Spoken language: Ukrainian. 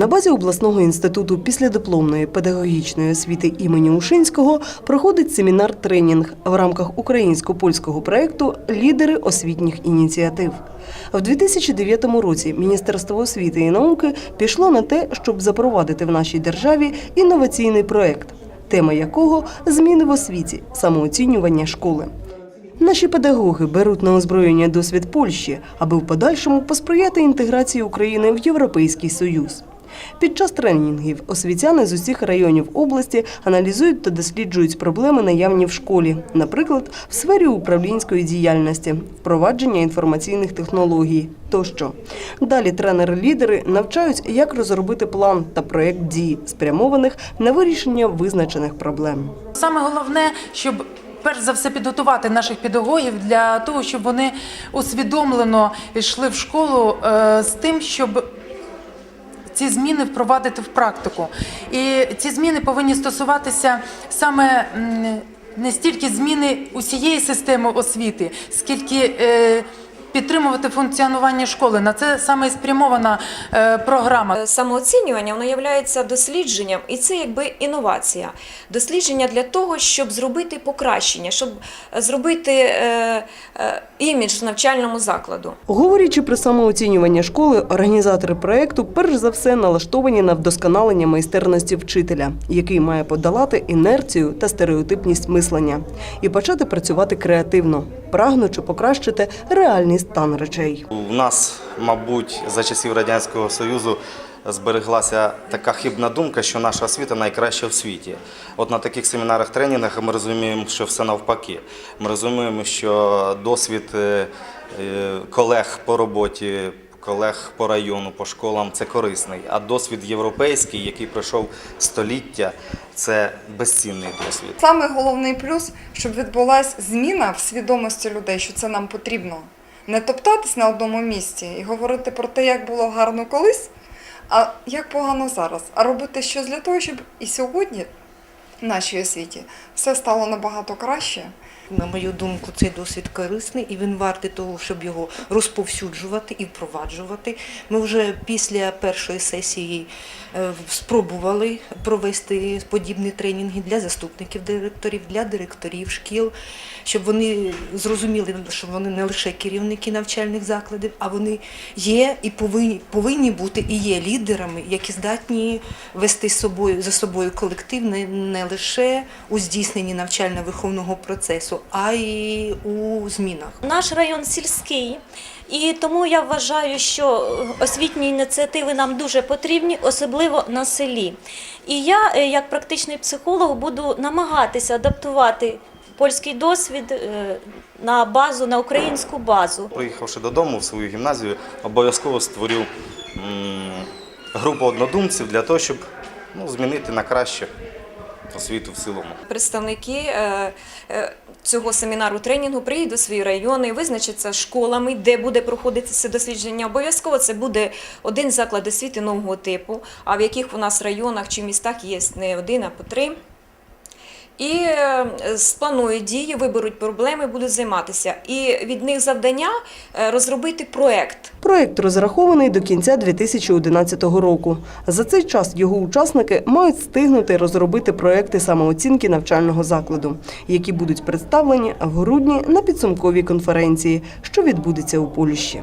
На базі обласного інституту післядипломної педагогічної освіти імені Ушинського проходить семінар-тренінг в рамках українсько-польського проєкту Лідери освітніх ініціатив. В 2009 році Міністерство освіти і науки пішло на те, щоб запровадити в нашій державі інноваційний проєкт, тема якого зміни в освіті, самооцінювання школи. Наші педагоги беруть на озброєння досвід Польщі, аби в подальшому посприяти інтеграції України в Європейський Союз. Під час тренінгів освітяни з усіх районів області аналізують та досліджують проблеми наявні в школі, наприклад, в сфері управлінської діяльності, впровадження інформаційних технологій тощо. Далі тренери-лідери навчають, як розробити план та проєкт дій, спрямованих на вирішення визначених проблем. Саме головне, щоб перш за все підготувати наших педагогів для того, щоб вони усвідомлено йшли в школу е, з тим, щоб ці зміни впровадити в практику. І ці зміни повинні стосуватися саме не стільки зміни усієї системи освіти, скільки е, підтримувати функціонування школи. На це саме і спрямована е, програма. Е, Самооцінювання воно є дослідженням, і це якби інновація. Дослідження для того, щоб зробити покращення, щоб зробити е, е, імідж навчальному закладу. Говорячи про самооцінювання школи, організатори проєкту перш за все налаштовані на вдосконалення майстерності вчителя, який має подолати інерцію та стереотипність мислення і почати працювати креативно, прагнучи покращити реальний стан речей. У нас, мабуть, за часів Радянського Союзу збереглася така хибна думка, що наша освіта найкраща в світі. От на таких семінарах, тренінгах ми розуміємо, що все навпаки. Ми розуміємо, що досвід е, е, колег по роботі, колег по району, по школам це корисний. А досвід європейський, який пройшов століття, це безцінний досвід. Саме головний плюс, щоб відбулася зміна в свідомості людей, що це нам потрібно. Не топтатись на одному місці і говорити про те, як було гарно колись, а як погано зараз. А робити щось для того, щоб і сьогодні нашій освіті все стало набагато краще. На мою думку, цей досвід корисний і він вартий того, щоб його розповсюджувати і впроваджувати. Ми вже після першої сесії е, спробували провести подібні тренінги для заступників директорів, для директорів шкіл, щоб вони зрозуміли, що вони не лише керівники навчальних закладів, а вони є і повинні, повинні бути і є лідерами, які здатні вести собою за собою колектив не, не лише у здійсненні навчально-виховного процесу, а й у змінах. Наш район сільський, і тому я вважаю, що освітні ініціативи нам дуже потрібні, особливо на селі. І я, е, як практичний психолог, буду намагатися адаптувати польський досвід е, на базу, на українську базу. Приїхавши додому в свою гімназію, обов'язково створю групу однодумців для того, щоб ну, змінити на краще освіту в цілому. Представники е, е, цього семінару тренінгу приїдуть у свої райони, визначаться школами, де буде проходитися дослідження. Обов'язково це буде один заклад освіти нового типу, а в яких у нас районах чи містах є не один, а по три. І е, спланують дії, виберуть проблеми, будуть займатися. І від них завдання е, розробити проект. Проєкт розрахований до кінця 2011 року. За цей час його учасники мають встигнути розробити проекти самооцінки навчального закладу, які будуть представлені в грудні на підсумковій конференції, що відбудеться у Польщі.